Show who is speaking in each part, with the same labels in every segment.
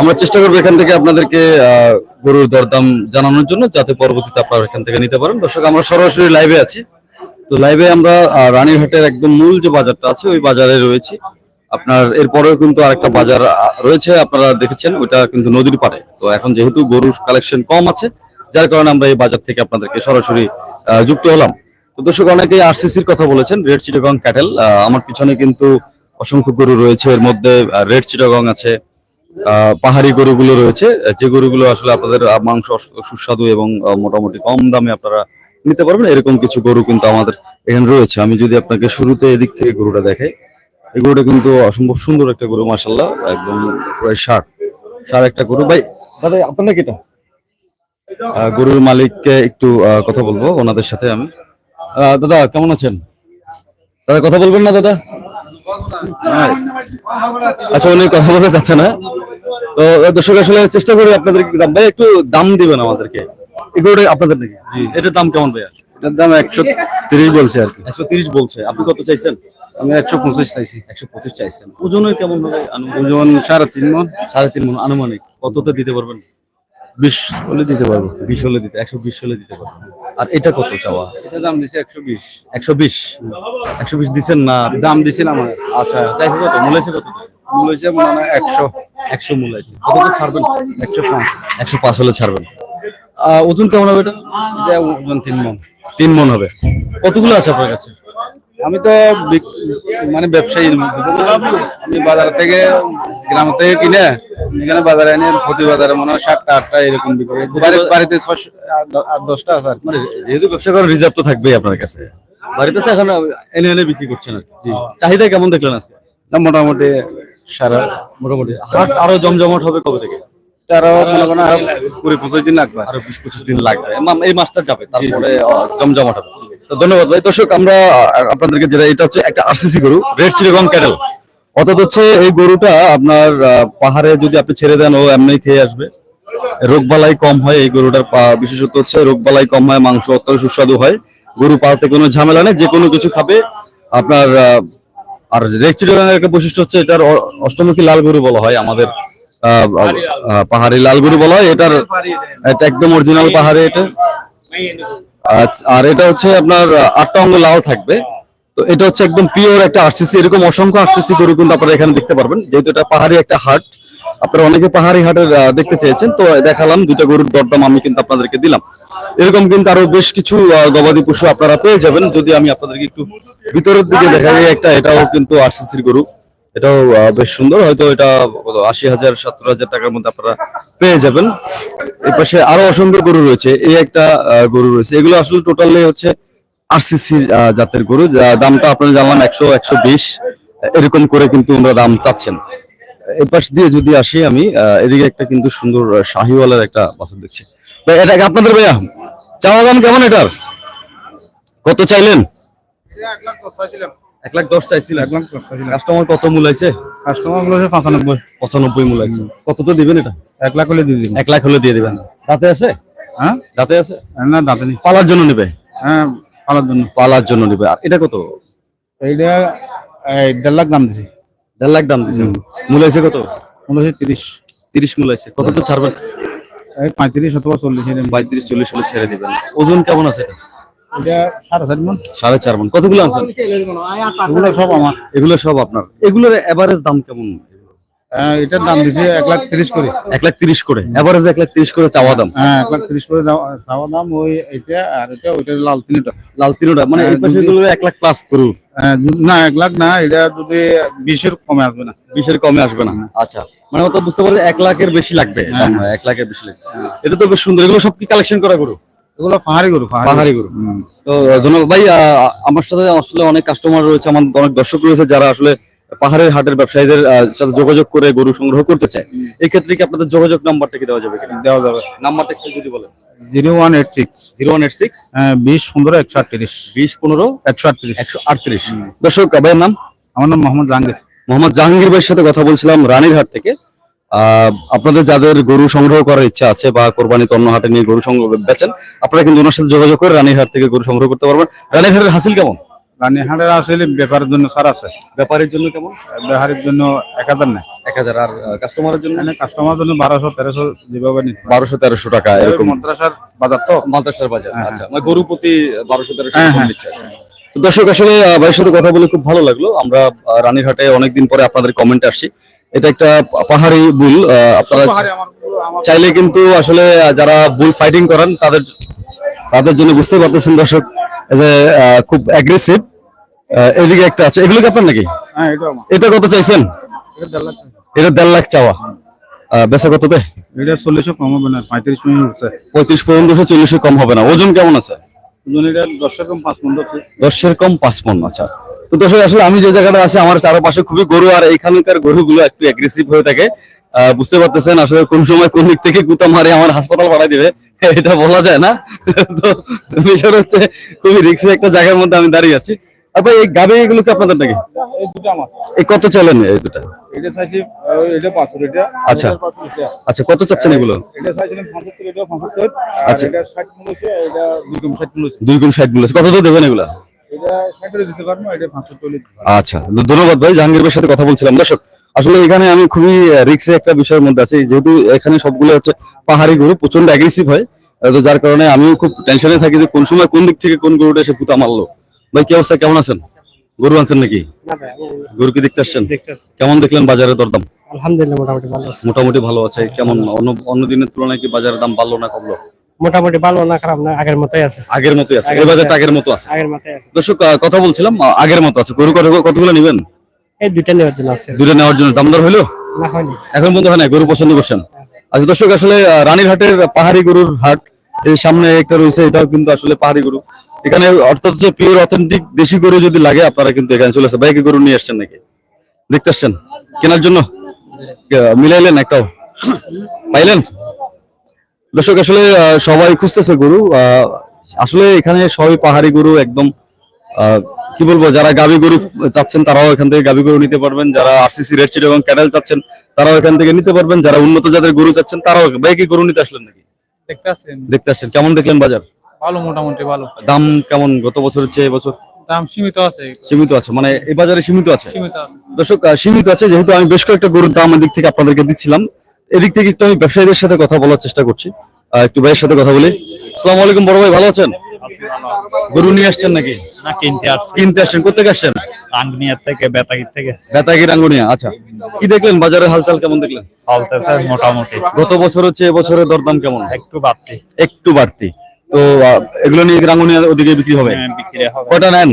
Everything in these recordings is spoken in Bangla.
Speaker 1: আমরা চেষ্টা করব এখান থেকে আপনাদেরকে গরুর দরদাম জানানোর জন্য যাতে পরবর্তীতে আপনারা এখান থেকে নিতে পারেন। দর্শক, আমরা সরাসরি লাইভে আছি। তো লাইভে আমরা রানীরহাটের একদম মূল যে বাজারটা আছে, ওই বাজারে রয়েছি। আপনার, এরপরেও কিন্তু আরেকটা বাজার রয়েছে, আপনারা দেখেছেন, ওইটা কিন্তু নদীর পাড়ে। তো এখন যেহেতু গরুর কালেকশন কম আছে, যার কারণে আমরা এই বাজার থেকে আপনাদেরকে সরাসরি যুক্ত হলাম। তো দর্শক, অনেকেই আরসিসির কথা বলেছেন রেড চিটাগং ক্যাটেল আমার পিছনে কিন্তু অসংখ্য গরু রয়েছে, এর মধ্যে রেড চিটাগং আছে পাহাড়ি গরুগুলো রয়েছে। যে গরুগুলো আসলে আপনাদের মাংস সুস্বাদু এবং মোটামুটি কম দামে আপনারা নিতে পারবেন এরকম কিছু গরু কিন্তু আমাদের এখানে রয়েছে। আমি যদি আপনাকে শুরুতে এদিক থেকে গরুটা দেখাই এই গরুটা কিন্তু অসম্ভব সুন্দর একটা গরু মাসাল্লাহ একদম প্রায় ষাট। ষাট একটা গরু। ভাই দাদা আপনার নাকি এটা গরুর মালিককে একটু কথা বলব ওনাদের সাথে আমি। আহ, দাদা কেমন আছেন? দাদা কথা বলবেন না দাদা। আচ্ছা উনি কথা বলতে চাচ্ছে না। তো দর্শক আসলে চেষ্টা করি আপনাদের দাম ভাই একটু দাম দিবেন আমাদেরকে। এগুলো আপনাদের নাকি? এটার দাম কেমন ভাইয়া?
Speaker 2: এটার দাম একশো তিরিশ বলছে আর কি।
Speaker 1: একশো তিরিশ বলছে। আপনি কত চাইছেন?
Speaker 2: আমি একশো পঁচিশ চাইছি।
Speaker 1: একশো পঁচিশ চাইছেন। ওজনের কেমন হবে
Speaker 2: ওজন সাড়ে তিন মন।
Speaker 1: সাড়ে তিন মন। আনুমানিক। কততে দিতে পারবেন?
Speaker 2: বিশ হলে দিতে পারব।
Speaker 1: বিশ হলে দিতে একশো বিশ হলে দিতে পারবেন আর এটা কত চাওয়া?
Speaker 2: এটা দাম দিছে একশো বিশ।
Speaker 1: একশো বিশ? একশো বিশ দিচ্ছেন না?
Speaker 2: দাম দিছিলাম
Speaker 1: আচ্ছা চাইছে কত? মূলাইছে কত?
Speaker 2: মূল্য হচ্ছে মনে হয় একশো।
Speaker 1: একশো মূলাইছে কত ছাড়বেন?
Speaker 2: একশো পাঁচ।
Speaker 1: একশো পাঁচ হলে ছাড়বেন। ওজন কেমন হবে এটা?
Speaker 2: ওজন তিন মন।
Speaker 1: তিন মন হবে। কতগুলো আছে আপনার কাছে?
Speaker 2: আমি তো মানে ব্যবসায়ী? আমি বাজার থেকে গ্রাম থেকে কিনে এখানে বাজারে এনে প্রতি বাজারে মনে হয় সাতটা আটটা এরকম বিক্রি বাড়িতে ছশো আট দশটা আছে আর
Speaker 1: মানে যেহেতু ব্যবসা করার রিজার্ভ তো থাকবেই আপনার কাছে। বাড়িতে এখন এনে এনে বিক্রি করছেন আর কি। চাহিদা কেমন দেখলেন আজকে?
Speaker 2: মোটামুটি সারা
Speaker 1: মোটামুটি। হাট আরও জমজমাট হবে কবে থেকে?
Speaker 2: আরও মনে করেন আরও কুড়ি পঁচিশ দিন লাগবে।
Speaker 1: আরও বিশ পঁচিশ দিন লাগবে। এই মাসটা যাবে তারপরে জমজমাট হবে। তো ধন্যবাদ ভাই। দর্শক আমরা আপনাদেরকে যেটা এটা হচ্ছে একটা আরসিসি গরু রেড চিরগং ক্যাটেল অর্থাৎ হচ্ছে এই গরুটা আপনার পাহাড়ে যদি আপনি ছেড়ে দেন ও এমনি খেয়ে আসবে। রোগবালাই কম হয় এই গরুটার বিশেষত হচ্ছে রোগবালাই কম হয় মাংস অত্যন্ত সুস্বাদু হয়। গরু পালতে কোনো ঝামেলা নেই যে কোনো কিছু খাবে। আপনার আর চিরগং একটা বৈশিষ্ট্য হচ্ছে এটার অষ্টমুখী লাল গরু বলা হয় আমাদের পাহাড়ি লাল গরু বলা হয়। এটার এটা একদম অরিজিনাল পাহাড়ে এটা। আচ্ছা, আর এটা হচ্ছে আপনার আটটা অঙ্গ লাল থাকবে। তো এটা হচ্ছে একদম পিওর একটা আরসিসি এরকম অসংখ্য আরসিসি গরু কিন্তু আপনারা এখানে দেখতে পারবেন। যেহেতু এটা পাহাড়ি একটা হাট, আপনারা অনেকে পাহাড়ি হাটের দেখতে চেয়েছেন, তো দেখালাম দুইটা গরুর দরদাম আমি কিন্তু আপনাদেরকে দিলাম। এরকম কিন্তু আরও বেশ কিছু গবাদি পশু আপনারা পেয়ে যাবেন। যদি আমি আপনাদেরকে একটু ভিতরের দিকে দেখা যায় একটা, এটাও কিন্তু আরসিসির গরু। এটাও বেশ সুন্দর। হয়তো এটা আশি হাজার, সত্তর হাজার টাকার মধ্যে আপনারা পেয়ে যাবেন। এর পাশে আরও অসংখ্য গরু রয়েছে। এই একটা গরু রয়েছে। এগুলো আসলে টোটালি হচ্ছে আরসিসি জাতের গরু দামটা আপনারা জানলাম একশো একশো বিশ। এরকম করে কিন্তু ওনারা দাম চাচ্ছেন। এপাশ দিয়ে যদি আসি আমি এদিকে একটা কিন্তু সুন্দর শাহিওয়ালের একটা বাছুর দেখছি। ভাই, এটা আপনাদের ভাইয়া? চাওয়া দাম কেমন এটার? কত চাইলেন? এক লাখ দশ চাইছিলেন। কাস্টমার কত মূলাইছে?
Speaker 2: কাস্টমার হচ্ছে পঁচানব্বই।
Speaker 1: পঁচানব্বই মূলাইছে। কত তো দিবেন এটা?
Speaker 2: এক লাখ হলে দিয়ে দিন
Speaker 1: এক লাখ হলে দিয়ে দিবেন। রাতে আছে?
Speaker 2: হ্যাঁ?
Speaker 1: রাতে আছে?
Speaker 2: না দাঁতে নেই।
Speaker 1: পালার জন্য নেবে?
Speaker 2: হ্যাঁ পালার জন্য।
Speaker 1: পালার জন্য নেবে। আর এটা কত?
Speaker 2: এইটা এই দেড় লাখ দাম দিছি।
Speaker 1: দেড় লাখ দাম দিচ্ছে মূলাইছে কত?
Speaker 2: মনে হচ্ছে তিরিশ।
Speaker 1: তিরিশ মূলাইছে কত তো ছাড়বেন?
Speaker 2: এই পঁয়ত্রিশ অথবা চল্লিশ
Speaker 1: পঁয়ত্রিশ চল্লিশ হলে ছেড়ে দিবেন। ওজন কেমন আছে
Speaker 2: সাড়ে চার মন।
Speaker 1: কতগুলো আনছেন?
Speaker 2: এগুলো সব আমার।
Speaker 1: এগুলো সব আপনার। এগুলোর এভারেজ দাম কেমন?
Speaker 2: এটার দাম দিছে এক লাখ তিরিশ করে।
Speaker 1: এক লাখ তিরিশ করে। এভারেজ এক লাখ তিরিশ করে চাওয়া দাম।
Speaker 2: হ্যাঁ এক লাখ তিরিশ করে চাওয়া দাম ওই এটা আর এটা ওইটা লাল তিনটা।
Speaker 1: লাল তিনোটা মানে এই
Speaker 2: হ্যাঁ,
Speaker 1: পাশে
Speaker 2: যদি-
Speaker 1: এক লাখ প্লাস করু
Speaker 2: হ্যাঁ, না এক লাখ না এটা যদি বিশের কমে আসবে না।
Speaker 1: বিশের কমে আসবে না। আচ্ছা মানে অত বুঝতে পারছি এক লাখের বেশি লাগবে।
Speaker 2: হ্যাঁ।
Speaker 1: এক লাখের বেশি লাগবে। এটা তো বেশ সুন্দর। এগুলো সব কি কালেকশন করা গরু?
Speaker 2: এগুলো পাহাড়ি গরু
Speaker 1: পাহাড়ি। গরু। তো ধন্যবাদ। ভাই আমার সাথে আসলে অনেক কাস্টমার রয়েছে আমার অনেক দর্শক রয়েছে যারা আসলে পাহাড়ের হাটের ব্যবসায়ীদের সাথে যোগাযোগ করে গরু সংগ্রহ করতে চায় এই ক্ষেত্রে কি আপনাদের যোগাযোগ নাম্বারটা কি দেওয়া যাবে
Speaker 2: দেওয়া যাবে।
Speaker 1: নাম্বারটা একটু যদি বলেন।
Speaker 2: Zero one eight six.
Speaker 1: Zero one eight six?
Speaker 2: হ্যাঁ বিশ পনেরো একশো আটত্রিশ।
Speaker 1: বিশ পনেরো
Speaker 2: একশো আটত্রিশ।
Speaker 1: একশো আটত্রিশ। দর্শক ভাইয়ের নাম?
Speaker 2: আমার নাম মোহাম্মদ জাহাঙ্গীর।
Speaker 1: মোহাম্মদ জাহাঙ্গীর ভাইয়ের সাথে কথা বলছিলাম রানীরহাট থেকে। আহ, আপনাদের যাদের গরু সংগ্রহ করার ইচ্ছা আছে বা কোরবানিতে অন্য হাটে নিয়ে গরু সংগ্রহ বেচেন আপনারা কিন্তু ওনার সাথে যোগাযোগ করে রানীরহাট থেকে গরু সংগ্রহ করতে পারবেন। রানীরহাটের হাসিল কেমন?
Speaker 2: রানীহাটের আসলে ব্যাপারের জন্য সার আছে।
Speaker 1: ব্যাপারের জন্য কেমন?
Speaker 2: ব্যাপারের জন্য এক হাজার নেই।
Speaker 1: এক হাজার আর কাস্টমারের জন্য?
Speaker 2: এখানে কাস্টমার জন্য বারোশো তেরোশো যেভাবে
Speaker 1: বারোশো তেরোশো টাকা এরকম।
Speaker 2: মন্ত্রাসার বাজার তো?
Speaker 1: মালতাসার বাজার
Speaker 2: হ্যাঁ,
Speaker 1: আচ্ছা। মানে গরু প্রতি বারোশো তেরোশো
Speaker 2: হ্যাঁ, হ্যাঁ।
Speaker 1: আচ্ছা। তো দর্শক আসলে ভাইয়ের সাথে কথা বলে খুব ভালো লাগল। আমরা রানীরহাটে অনেকদিন পরে আপনাদের কমেন্ট আসছি। এটা একটা পাহাড়ি বুল আপনারা চাইলে কিন্তু আসলে যারা বুল ফাইটিং করেন তাদের তাদের জন্য বুঝতে পারতেছেন দর্শক। যে খুব অ্যাগ্রেসিভ এদিকে একটা আছে। এগুলো কি আপনার নাকি?
Speaker 2: হ্যাঁ এটা।
Speaker 1: কত চাইছেন?
Speaker 2: এটা দেড় লাখ
Speaker 1: চাওয়া।
Speaker 2: এটা চল্লিশশো কম হবে না পঁয়ত্রিশ মিনিট উঠছে
Speaker 1: পঁয়ত্রিশ পর্যন্ত চল্লিশে কম হবে না। ওজন কেমন আছে?
Speaker 2: ওজন এটা দশশো কম পাঁচ হচ্ছে।
Speaker 1: দশের কম পাঁচ পন আচ্ছা। তো দর্শক আসলে আমি যে জায়গাটা আছি আমার চারপাশে খুবই গরু আর এখানকার গরুগুলো একটু অ্যাগ্রেসিভ হয়ে থাকে। বুঝতে পারতেছেন আসলে কোন সময় কোন দিক থেকে গুতা মারে আমার হাসপাতাল পাঠাই দিবে। এটা বলা যায় না। তো বিষয়টা হচ্ছে খুবই রিক্সি একটা জায়গার মধ্যে আমি দাঁড়িয়ে আছি। তারপর এই গাবে এগুলো কি আপনাদের নাকি?
Speaker 2: এই
Speaker 1: কত চলেন এই দুটা? আচ্ছা। আচ্ছা কত চাচ্ছেন এগুলো? আচ্ছা।
Speaker 2: দুই কম ষাট মূল্য
Speaker 1: গুণ ষাট কত তো দেবেন এগুলা? আচ্ছা ধন্যবাদ ভাই জাহাঙ্গীর ভাইয়ের সাথে কথা বলছিলাম। দর্শক আসলে এখানে আমি খুবই রিক্সে একটা বিষয়ের মধ্যে আছি। যেহেতু এখানে সবগুলো হচ্ছে পাহাড়ি গরু প্রচণ্ড অ্যাগ্রেসিভ হয়। তো যার কারণে আমিও খুব টেনশনে থাকি যে কোন সময় কোন দিক থেকে কোন গরুটা এসে পুতা মারলো। ভাই কি অবস্থা? কেমন আছেন? গরু আনছেন নাকি? গরু কি দেখতে আসছেন? কেমন দেখলেন বাজারের দরদাম?
Speaker 3: আলহামদুলিল্লাহ মোটামুটি ভালো আছে।
Speaker 1: মোটামুটি ভালো আছে। কেমন অন্য অন্য দিনের তুলনায় কি বাজারের দাম বাড়লো না কমলো?
Speaker 3: মোটামুটি ভালো না খারাপ না আগের মতোই আছে।
Speaker 1: আগের মতোই আছে। এই বাজারটা আগের মতো আছে।
Speaker 3: আগের মতোই আছে।
Speaker 1: দর্শক কথা বলছিলাম আগের মতো আছে। গরু কত কতগুলো নেবেন?
Speaker 3: এই দুইটা নেওয়ার জন্য আছে।
Speaker 1: দুটো নেওয়ার জন্য দাম দর হইল?
Speaker 3: না হয়নি।
Speaker 1: এখন পর্যন্ত হয় না গরু পছন্দ করছেন? আচ্ছা দর্শক আসলে রানীরহাটের পাহাড়ি গরুর হাট এই সামনে একটা রয়েছে এটাও কিন্তু আসলে পাহাড়ি গরু। এখানে অর্থাৎ যে পিওর অথেন্টিক দেশি গরু যদি লাগে আপনারা কিন্তু এখানে চলে আসেন বাইকে গরু নিয়ে আসছেন নাকি? দেখতে আসছেন? কেনার জন্য? মিলাইলেন একটাও? পাইলেন? দর্শক আসলে সবাই খুঁজতেছে গরু। আহ, আসলে এখানে সবাই পাহাড়ি গরু একদম আহ, কি বলব যারা গাবি গরু চাচ্ছেন তারাও এখান থেকে গাবি গরু নিতে পারবেন। যারা আরসিসি রেড চিট এবং ক্যাডেল চাচ্ছেন তারাও এখান থেকে নিতে পারবেন। যারা উন্নত জাতের গরু চাচ্ছেন তারাও বাইকে গরু নিতে আসলেন নাকি?
Speaker 2: দেখতে আসছেন।
Speaker 1: দেখতে আসছেন। কেমন দেখলেন বাজার?
Speaker 2: ভালো মোটামুটি ভালো।
Speaker 1: দাম কেমন গত বছরের চেয়ে এবছর?
Speaker 2: দাম সীমিত আছে।
Speaker 1: সীমিত আছে মানে এই বাজারে সীমিত আছে?
Speaker 2: সীমিত
Speaker 1: দর্শক সীমিত আছে যেহেতু আমি বেশ কয়েকটা গরুর দাম এদিক থেকে আপনাদেরকে দিচ্ছিলাম। এদিক থেকে একটু আমি ব্যবসায়ীদের সাথে কথা বলার চেষ্টা করছি। একটু ভাইয়ের সাথে কথা বলি। আসসালামু আলাইকুম বড় ভাই ভালো আছেন? গরু নিয়ে আসছেন নাকি?
Speaker 4: না কিনতে আসছি।
Speaker 1: কিনতে আসছেন কোথেকে আসছেন?
Speaker 4: আঙ্গনিয়ার থেকে বেতাগির থেকে।
Speaker 1: বেতাগি রাঙ্গুনিয়া আচ্ছা। কি দেখলেন? বাজারের হালচাল কেমন দেখলেন?
Speaker 4: চলতেছে মোটামুটি।
Speaker 1: গত বছর হচ্ছে এবছরের দরদাম কেমন?
Speaker 4: একটু বাড়তি।
Speaker 1: একটু বাড়তি। তো এগুলো নিয়ে রাঙ্গুনিয়া ওদিকে বিক্রি হবে?
Speaker 4: হ্যাঁ, বিক্রি
Speaker 1: কটা নেন?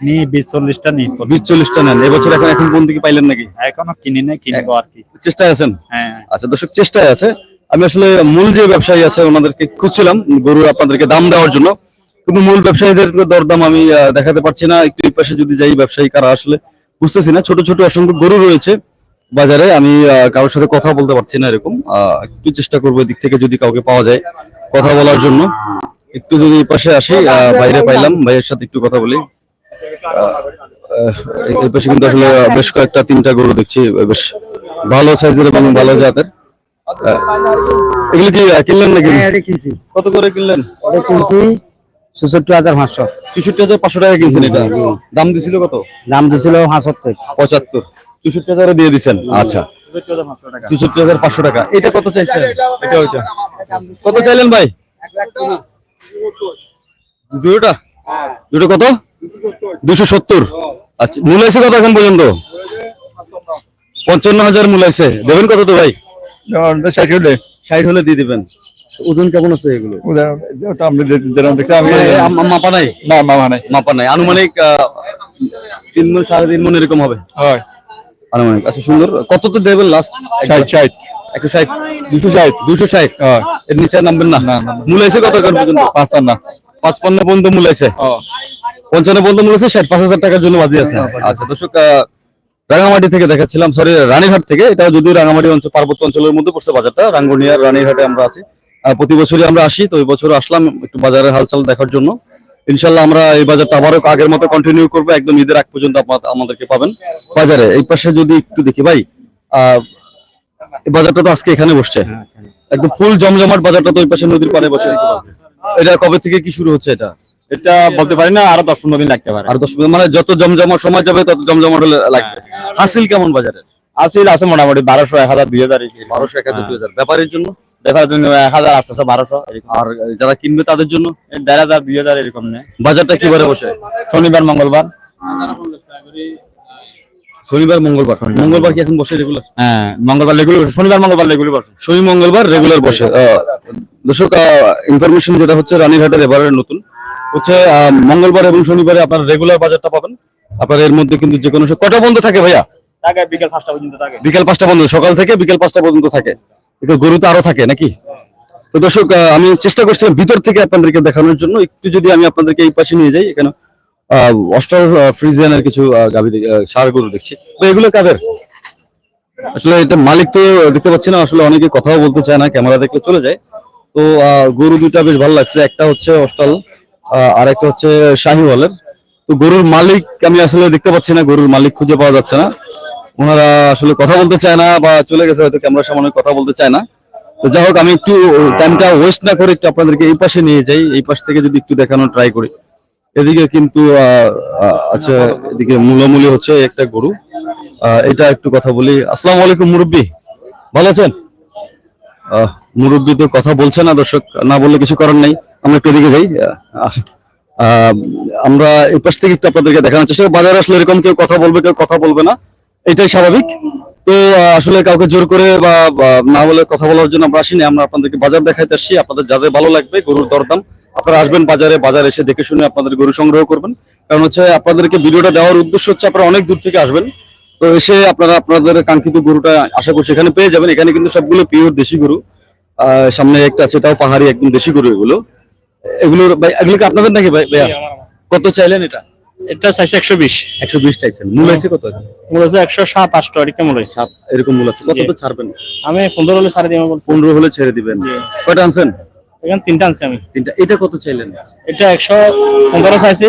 Speaker 4: নি বিশ চল্লিশটা নি
Speaker 1: বিশ চল্লিশটা নেন এবছর এখন এখন কোন দিকে পাইলেন নাকি?
Speaker 4: এখনও কিনি নাই কিনবো আর কি।
Speaker 1: চেষ্টায় আছেন?
Speaker 4: হ্যাঁ।
Speaker 1: আচ্ছা দর্শক চেষ্টায় আছে। আমি আসলে মূল যে ব্যবসায়ী আছে ওনাদেরকে খুঁজছিলাম গরু আপনাদেরকে দাম দেওয়ার জন্য। কিন্তু মূল ব্যবসায়ীদের দরদাম আমি দেখাতে পারছি না। একটু পাশে যদি যাই ব্যবসায়ী, কারা আসলে বুঝতেছি না। ছোট ছোট অসংখ্য গরু রয়েছে বাজারে। আমি কারোর সাথে কথা বলতে পারছি না এরকম। একটু চেষ্টা করব দিক থেকে যদি কাউকে পাওয়া যায় কথা বলার জন্য। একটু যদি পাশে আসি বাইরে পাইলাম, ভাইয়ের সাথে একটু কথা বলি। এই- পাশে কিন্তু আসলে বেশ কয়েকটা, তিনটা গরু দেখছি। বেশ ভালো সাইজের এবং ভালো জাতের। এগুলো কি কিনলেন নাকি?
Speaker 3: কিনছি।
Speaker 1: কত করে কিনলেন?
Speaker 3: এটা কিনছি ছেষট্টি হাজার পাঁচশো।
Speaker 1: চৌষট্টি হাজার পাঁচশো টাকা কিনছেন এটা? দাম দিছিল কত?
Speaker 3: দাম দিছিল পঁচাত্তর।
Speaker 1: পঁচাত্তর। চৌষট্টি হাজারও দিয়ে দিছেন? আচ্ছা। চৌষট্টি হাজার পাঁচশো টাকা। এটা কত চাইছেন? এটা ওইটা। কত চাইলেন ভাই? দুটোটা দুটো কত? দুশো সত্তর। আচ্ছা মূল আছে কত এখন পর্যন্ত? পঞ্চান্ন হাজার মূল আছে দেবেন কত তো ভাই? ষাট হলে। ষাট হলে দিয়ে দিবেন। ওজন কেমন আছে এগুলো? মাপা নাই?
Speaker 2: না মামা নাই।
Speaker 1: মাপা নাই। আনুমানিক তিন মন সাড়ে তিন মন এরকম হবে।
Speaker 2: হয়।
Speaker 1: আনুমানিক। আচ্ছা সুন্দর। কত তো দেবেন লাস্ট
Speaker 2: ষাট ষাট।
Speaker 1: একশো ষাট। দুশো ষাট? দুশো ষাট? এর নিচে নামবেন না? কত পর্যন্ত? পাঁচপান্ন। পঞ্চান্ন পর্যন্ত মূল আছে ষাট পাঁচ হাজার টাকার জন্য বাজি আছে। আচ্ছা দর্শক রাঙামাটি থেকে দেখাচ্ছিলাম সরি রানীঘাট থেকে। এটা যদিও রাঙামাটি অঞ্চল পার্বত্য অঞ্চলের মধ্যে পড়ছে বাজারটা। রাঙ্গুনিয়ার রানীঘাটে আমরা আছি। প্রতি বছরই আমরা আসি তো এই বছর আসলাম একটু বাজারের হালচাল দেখার জন্য। ইনশাল্লাহ আমরা এই বাজারটা আবারও আগের মতো কন্টিনিউ করব। একদম ঈদের আগ পর্যন্ত আমাদেরকে পাবেন। বাজারে এই পাশে যদি একটু দেখি ভাই আহ এই বাজারটা তো আজকে এখানে বসছে। একদম ফুল জমজমাট বাজারটা তো ওই পাশে নদীর পাড়ে বসে। এটা কবে থেকে কি শুরু হচ্ছে এটা?
Speaker 5: এটা বলতে পারি না আরও দশ পনেরো দিন লাগতে পারে।
Speaker 1: আর দশ মানে যত জমজমাট সময় যাবে তত জমজমাট লাগবে। হাসিল কেমন বাজারে?
Speaker 5: আসিল আছে মোটামুটি বারোশো এক হাজার দুই হাজার
Speaker 1: বারোশো এক হাজার দুই হাজার। ব্যাপারের জন্য?
Speaker 5: দেখার জন্য এক হাজার আটশো বারোশো
Speaker 1: আর যারা কিনবে তাদের জন্য?
Speaker 5: দেড় হাজার দুই হাজার এরকম নেই
Speaker 1: বাজারটা কিবারে বসে?
Speaker 5: শনিবার মঙ্গলবার।
Speaker 1: শনিবার মঙ্গলবার। মঙ্গলবার কি এখন বসে রেগুলার
Speaker 5: হ্যাঁ মঙ্গলবার লেগুলো শনিবার মঙ্গলবার লেগুলো বসে।
Speaker 1: শনি মঙ্গলবার রেগুলার বসে। দর্শক ইনফরমেশন যেটা হচ্ছে রানীঘাটের এবারের নতুন। হচ্ছে মঙ্গলবার এবং শনিবারে আপনার রেগুলার বাজারটা পাবেন। আপনার এর মধ্যে কিন্তু যে কোনো কটা বন্ধ থাকে ভাইয়া?
Speaker 5: বিকেল পাঁচটা পর্যন্ত থাকে।
Speaker 1: বিকেল পাঁচটা বন্ধ সকাল থেকে বিকেল পাঁচটা পর্যন্ত থাকে। কিন্তু গরু তো আরও থাকে নাকি? তো দর্শক আমি চেষ্টা করছিলাম ভিতর থেকে আপনাদেরকে দেখানোর জন্য। একটু যদি আমি আপনাদেরকে এই পাশে নিয়ে যাই এখানে অস্টার ফ্রিজিয়ানের কিছু গাভী আহ, গরু দেখছি। তো এগুলো কাদের? আসলে এটা মালিক তো দেখতে পাচ্ছি না আসলে অনেকে কথাও বলতে চায় না ক্যামেরা দেখলে চলে যায়। তো আহ, গরু দুটা বেশ ভালো লাগছে। একটা হচ্ছে অস্টাল আর একটা হচ্ছে শাহিওয়ালের তো গরুর মালিক, আমি আসলে দেখতে পাচ্ছি না, গরুর মালিক খুঁজে পাওয়া যাচ্ছে না। ওনারা আসলে কথা বলতে চায় না বা চলে গেছে হয়তো ক্যামেরার সামনে, কথা বলতে চায় না। তো যাই হোক, আমি একটু টাইমটা ওয়েস্ট না করে একটু আপনাদেরকে এই পাশে নিয়ে যাই, এই পাশ থেকে যদি একটু দেখানোর ট্রাই করি। এদিকে কিন্তু আচ্ছা এদিকে মূলামূলি হচ্ছে একটা গরু। এটা একটু কথা বলি। আসসালামু আলাইকুম, মুরব্বী। ভালো আছেন? মুরব্বী তো কথা বলছে না, দর্শক, না বললে কিছু করার নাই। আমরা একটু এদিকে যাই। আমরা এই পাশ থেকে একটু আপনাদেরকে দেখানোর চেষ্টা। বাজারে আসলে এরকম কেউ কথা বলবে, কেউ কথা বলবে না। এটাই স্বাভাবিক। তো আসলে কাউকে জোর করে বা না বলে কথা বলার জন্য আমরা আসিনি। আমরা আপনাদেরকে বাজার দেখাইতে আসছি। আপনাদের যাদের ভালো লাগবে, গরুর দরদাম, আপনারা আসবেন বাজারে। বাজার এসে দেখে শুনে আপনাদের গরু সংগ্রহ করবেন। কারণ হচ্ছে, আপনাদেরকে ভিডিওটা দেওয়ার উদ্দেশ্য হচ্ছে আপনারা অনেক দূর থেকে আসবেন। তো এসে আপনারা আপনাদের কাঙ্ক্ষিত গরুটা, আশা করছি এখানে পেয়ে যাবেন। এখানে কিন্তু সবগুলো পিওর দেশি গরু। সামনে একটা আছে, এটাও পাহাড়ি, একদম দেশি গরু এগুলো। এগুলোর ভাই এগুলো কি আপনাদের নাকি ভাই ভাইয়া? কত চাইলেন এটা?
Speaker 3: এটা চাইছে একশো বিশ।
Speaker 1: একশো বিশ চাইছেন। মূল আছে কত
Speaker 3: মূল আছে একশো সাত আটশো আর মূল আছে
Speaker 1: সাত এরকম মূল আছে। কত তো ছাড়বেন?
Speaker 3: আমি পনেরো হলে ছাড়ে বলছি।
Speaker 1: পনেরো হলে ছেড়ে দিবেন। কয়টা আনছেন?
Speaker 3: এখানে তিনটা আনছি আমি।
Speaker 1: তিনটা। এটা কত চাইলেন?
Speaker 3: এটা একশো পনেরো চাইছি।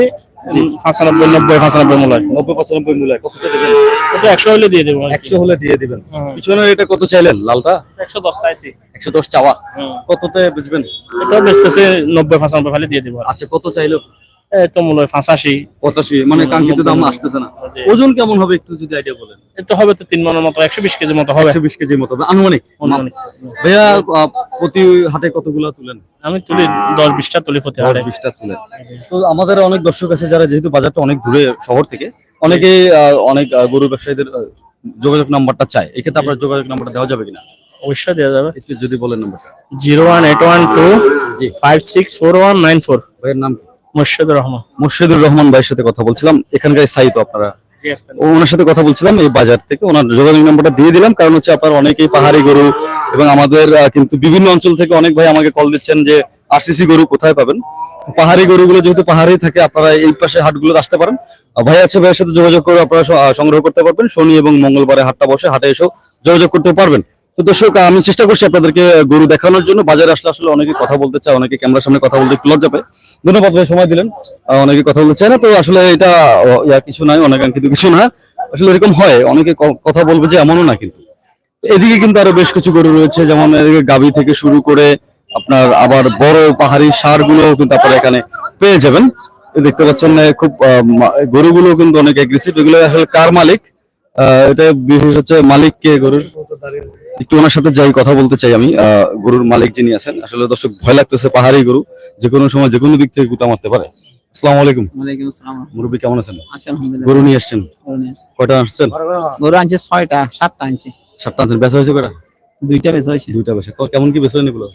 Speaker 3: পাঁচানব্বই নব্বই পাঁচানব্বই মূল্য।
Speaker 1: নব্বই পঁচানব্বই মূল্য। কত দেবেন
Speaker 3: এটা একশো হলে দিয়ে দেবো
Speaker 1: একশো হলে দিয়ে দিবেন।
Speaker 3: হুম।
Speaker 1: পিছনের এটা কত চাইলেন লালটা?
Speaker 3: একশো দশ চাইছি।
Speaker 1: একশো দশ চাওয়া। কততে বেচবেন?
Speaker 3: এটাও বেচতেছে নব্বই পাঁচানব্বই ফালে দিয়ে দেবো
Speaker 1: আচ্ছা কত চাইলো?
Speaker 3: তো মূল্য পঁচাশি।
Speaker 1: পঁচাশি মানে কাঙ্ক্ষিত দাম আসতেছে না। ওজন কেমন হবে একটু যদি আইডিয়া বলেন?
Speaker 3: এটা হবে তো তিন মনের মতো একশো বিশ কেজি মতো হবে।
Speaker 1: একশো বিশ কেজির মতো হবে, আনুমানিক? ভাইয়া প্রতি হাটে কতগুলো তুলেন?
Speaker 3: আমি তুলি দশ বিশটা তুলি প্রতি হাটে।
Speaker 1: বিশটা তুলেন। তো আমাদের অনেক দর্শক আছে যারা যেহেতু বাজারটা অনেক দূরে শহর থেকে অনেকে অনেক গরু ব্যবসায়ীদের যোগাযোগ নাম্বারটা চায়। এক্ষেত্রে আপনার যোগাযোগ নাম্বারটা দেওয়া যাবে কিনা?
Speaker 3: অবশ্যই দেওয়া যাবে।
Speaker 1: একটু যদি বলেন নাম্বারটা।
Speaker 3: Zero one eight one two
Speaker 1: G.
Speaker 3: Five six four one nine four.
Speaker 1: ভাইয়ের নাম কি?
Speaker 3: মুর্শিদুর রহমান।
Speaker 1: মুর্শিদুর রহমান ভাইয়ের সাথে কথা বলছিলাম। এখানকার স্থায়ী তো আপনারা। ওনার সাথে কথা বলছিলাম এই বাজার থেকে। ওনার যোগাযোগ নাম্বারটা দিয়ে দিলাম। কারণ হচ্ছে আপনার অনেকেই পাহাড়ি গরু এবং আমাদের কিন্তু বিভিন্ন অঞ্চল থেকে অনেক ভাই আমাকে কল দিচ্ছেন যে আরসিসি গরু কোথায় পাবেন? পাহাড়ি গরুগুলো যেহেতু পাহাড়ি থাকে আপনারা এই পাশে হাটগুলো আসতে পারেন। ভাই আছে ভাইয়ের সাথে যোগাযোগ করে আপনারা সংগ্রহ করতে পারবেন। শনি এবং মঙ্গলবারে হাটটা বসে হাটে এসেও যোগাযোগ করতে পারবেন। তো দর্শক আমি চেষ্টা করছি আপনাদেরকে গরু দেখানোর জন্য। বাজারে আসলে আসলে অনেকে কথা বলতে চায় অনেকে ক্যামেরার সামনে কথা বলতে একটু লজ্জা পায়। ধন্যবাদ ভাই সময় দিলেন। অনেকে কথা বলতে চায় না তো আসলে এটা ইয়া কিছু নাই অনেকাঙ্ক্ষিত কিছু না। আসলে এরকম হয় অনেকে কথা বলবে যে এমনও না কিন্তু। এদিকে কিন্তু আরও বেশ কিছু গরু রয়েছে যেমন এদিকে গাভী থেকে শুরু করে আপনার আবার বড় পাহাড়ি সারগুলো কিন্তু আপনারা এখানে পেয়ে যাবেন। দেখতে পাচ্ছেন খুব গরুগুলো কিন্তু অনেক এগ্রেসিভ এগুলো আসলে কার মালিক? আহ, এটা বিশেষ হচ্ছে মালিক কে গরুর। একটু ওনার সাথে যাই কথা বলতে চাই আমি। গরুর মালিক যিনি আছেন আসলে দর্শক ভয় লাগতেছে পাহাড়ি গরু যে কোনো সময় যে কোনো দিক থেকে গুতা মারতে পারে। আসসালামু আলাইকুম।
Speaker 6: ওয়ালাইকুম আসসালাম।
Speaker 1: মুরব্বী কেমন আছেন?
Speaker 6: আছি আলহামদুলিল্লাহ।
Speaker 1: গরু নিয়ে আসছেন?
Speaker 6: গরু নিয়ে আসছি।
Speaker 1: কয়টা আসছেন?
Speaker 6: গরু আনছে ছয়টা সাতটা আনছে।
Speaker 1: সাতটা আনছেন। বেচা হয়েছে কয়টা?
Speaker 6: দুইটা হয়েছে।
Speaker 1: দুইটা বেচা। কেমন কি বেচলেন এগুলো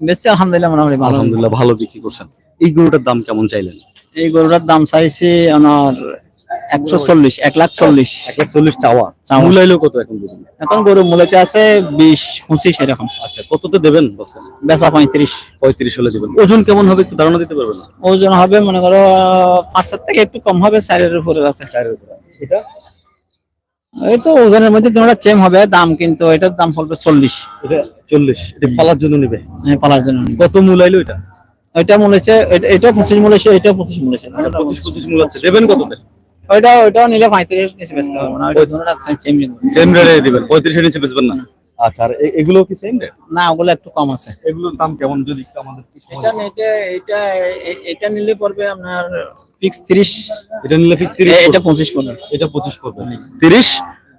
Speaker 6: বেশি আলহামদুলিল্লাহ মোটামুটি ভালো।
Speaker 1: আলহামদুলিল্লাহ ভালো বিক্রি করছেন। এই গরুটার দাম কেমন চাইলেন?
Speaker 6: এই গরুটার দাম চাইছে ওনার একশো চল্লিশ এক লাখ চল্লিশ।
Speaker 1: এক লাখ চল্লিশ চাওয়া।
Speaker 6: চাওয়া।
Speaker 1: মূলাইলো কত এখন
Speaker 6: এখন গরু মূলত আছে বিশ পঁচিশ এরকম।
Speaker 1: আচ্ছা কততে দেবেন
Speaker 6: বেচা পঁয়ত্রিশ।
Speaker 1: পঁয়ত্রিশ হলে দিবেন। ওজন কেমন হবে একটু ধারণা দিতে পারবেন?
Speaker 6: ওজন হবে মনে করো থেকে একটু কম হবে চারের উপরে আছে।
Speaker 1: এটা?
Speaker 6: এই তো ওজনের মধ্যে তোমরা চেম হবে দাম কিন্তু এটার দাম পড়বে চল্লিশ।
Speaker 1: এটা চল্লিশ এটা পালার জন্য নেবে?
Speaker 6: এই পালার জন্য
Speaker 1: কত মূলাইলো এটা?
Speaker 6: ওইটা মূলেছে এটা পঁচিশ মূলেছে এটা পঁচিশ মূলেছে
Speaker 1: পঁচিশ পঁচিশ মূল আছে দেবেন কততে?
Speaker 6: ওইটা ওইটাও নিলে পঁয়ত্রিশ নিচে বেচতে হবে না ওইটা ধরে রাখছে
Speaker 1: সেম রেটে দিবেন পঁয়ত্রিশের নিচে বেচবেন না? আচ্ছা আর এগুলো কি সেম রেট
Speaker 6: না ওগুলো একটু কম আছে।
Speaker 1: এগুলোর দাম কেমন যদি একটু আমাদের
Speaker 6: এটা এটা এটা এটা নিলে পড়বে আপনার ফিক্স তিরিশ।
Speaker 1: এটা নিলে ফিক্স তিরিশ
Speaker 6: এটা পঁচিশ পড়বে।
Speaker 1: এটা পঁচিশ পড়বে। তিরিশ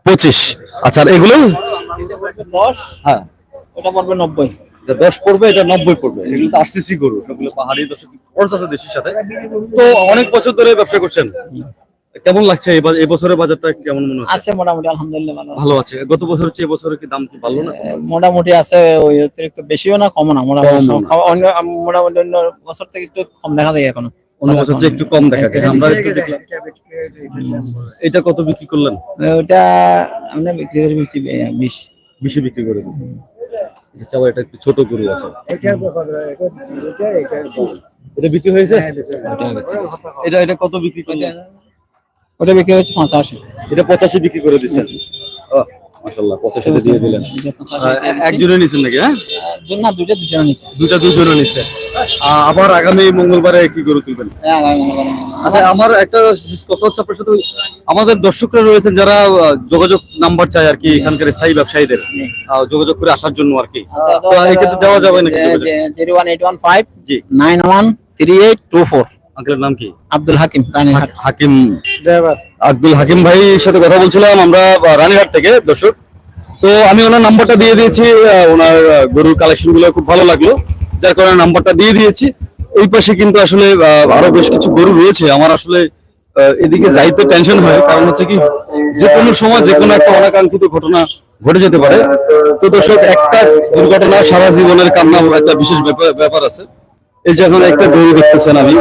Speaker 1: পঁচিশ। আচ্ছা আর এগুলো?
Speaker 6: এটা পড়বে দশ।
Speaker 1: হ্যাঁ।
Speaker 6: ওটা পড়বে নব্বই।
Speaker 1: এটা দশ পড়বে এটা নব্বই পড়বে। এগুলো তো আরসিসি গরু সবগুলো পাহাড়ি দর্শক খরচ আছে দেশের সাথে। তো অনেক বছর ধরে ব্যবসা করছেন। কেমন লাগছে এই বছরের বাজারটা কেমন মনে হচ্ছে?
Speaker 6: আছে মোটামুটি আলহামদুলিল্লাহ ভালো আছে।
Speaker 1: ভালো আছে। গত বছর হচ্ছে এবছরে কি দাম কি ভালো না?
Speaker 6: মোটামুটি আছে ওই অতিরিক্ত বেশিও না কমও না মোটামুটি অন্য মোটামুটি অন্য বছর থেকে একটু কম দেখা যায় এখনও।
Speaker 1: অন্য বছর চেয়ে একটু কম দেখা যায়। আমরা একটু দেখলাম। এটা কত বিক্রি করলেন?
Speaker 6: ওইটা আমরা বিক্রি করে ফেলছি বে- বিশ।
Speaker 1: বেশি বিক্রি করে দিচ্ছি এটা চাও এটা একটু ছোট গরু আছে। এটা বিক্রি হয়েছে? এটা এটা কত বিক্রি করলেন?
Speaker 6: ওটা বিক্রি হচ্ছে পঁচাশি।
Speaker 1: এটা পঁচাশি বিক্রি করে দিচ্ছেন? দিয়ে দিলেন। একজনে নিছেন নাকি হ্যাঁ?
Speaker 6: না দুইটা দুজনে
Speaker 1: দুজনে আবার আগামী মঙ্গলবারে কি গরু তুলবেন?
Speaker 6: হ্যাঁ।
Speaker 1: আচ্ছা আমার একটা কথা হচ্ছে আপনার সাথে আমাদের দর্শকরা রয়েছেন যারা যোগাযোগ নাম্বার চায় আর কি এখানকার স্থায়ী ব্যবসায়ীদের যোগাযোগ করে আসার জন্য আর কি। তো এক্ষেত্রে দেওয়া যাবে নাকি
Speaker 6: zero one eight one five
Speaker 1: G.
Speaker 6: Nine one three eight two four
Speaker 1: আঙ্কেলের নাম কি?
Speaker 6: আব্দুল হাকিম রানীহাট
Speaker 1: হাকিম আব্দুল হাকিম ভাইয়ের সাথে কথা বলছিলাম আমরা রানীহাট থেকে দর্শক। তো আমি ওনার নাম্বারটা দিয়ে দিয়েছি ওনার গরুর কালেকশনগুলো খুব ভালো লাগল। যার কারণে নাম্বারটা দিয়ে দিয়েছি। এই পাশে কিন্তু আসলে আরও বেশ কিছু গরু রয়েছে। আমার আসলে এদিকে যাইতে টেনশন হয়। কারণ হচ্ছে কি যে কোনো সময় যে কোনো একটা অনাকাঙ্ক্ষিত ঘটনা ঘটে যেতে পারে। তো দর্শক একটা দুর্ঘটনা সারা জীবনের কান্না একটা বিশেষ ব্যাপার ব্যাপার আছে। এই যে এখন একটা গরু দেখতেছেন আমি।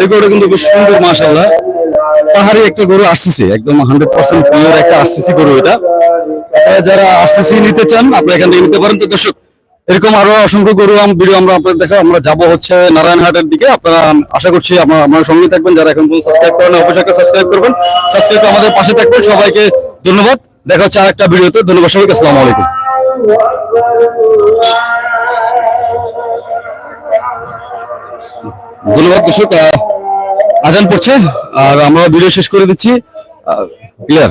Speaker 1: এই গরুটা কিন্তু বেশ সুন্দর মাশাল্লাহ পাহাড়ি একটা গরু আসতেছে, একদম হান্ড্রেড পার্সেন্ট পিওর একটা আসতেছি গরু এটা। যারা আসতেছি নিতে চান, আপনারা এখান থেকে নিতে পারেন। তো দর্শক, এরকম আরও অসংখ্য গরু ভিডিও আমরা আপনাদের দেখা আমরা যাব হচ্ছে নারায়ণহাটের দিকে। আপনারা আশা করছি আপনারা আমার সঙ্গে থাকবেন। যারা এখন সাবস্ক্রাইব করেন অবশ্যই একটা সাবস্ক্রাইব করবেন। সাবস্ক্রাইব আমাদের পাশে থাকবেন। সবাইকে ধন্যবাদ। দেখা হচ্ছে আরেকটা ভিডিওতে ধন্যবাদ সবাইকে। আসসালামু আলাইকুম। ধন্যবাদ দর্শক আজান পড়ছে আর আমরা ভিডিও শেষ করে দিচ্ছি ক্লিয়ার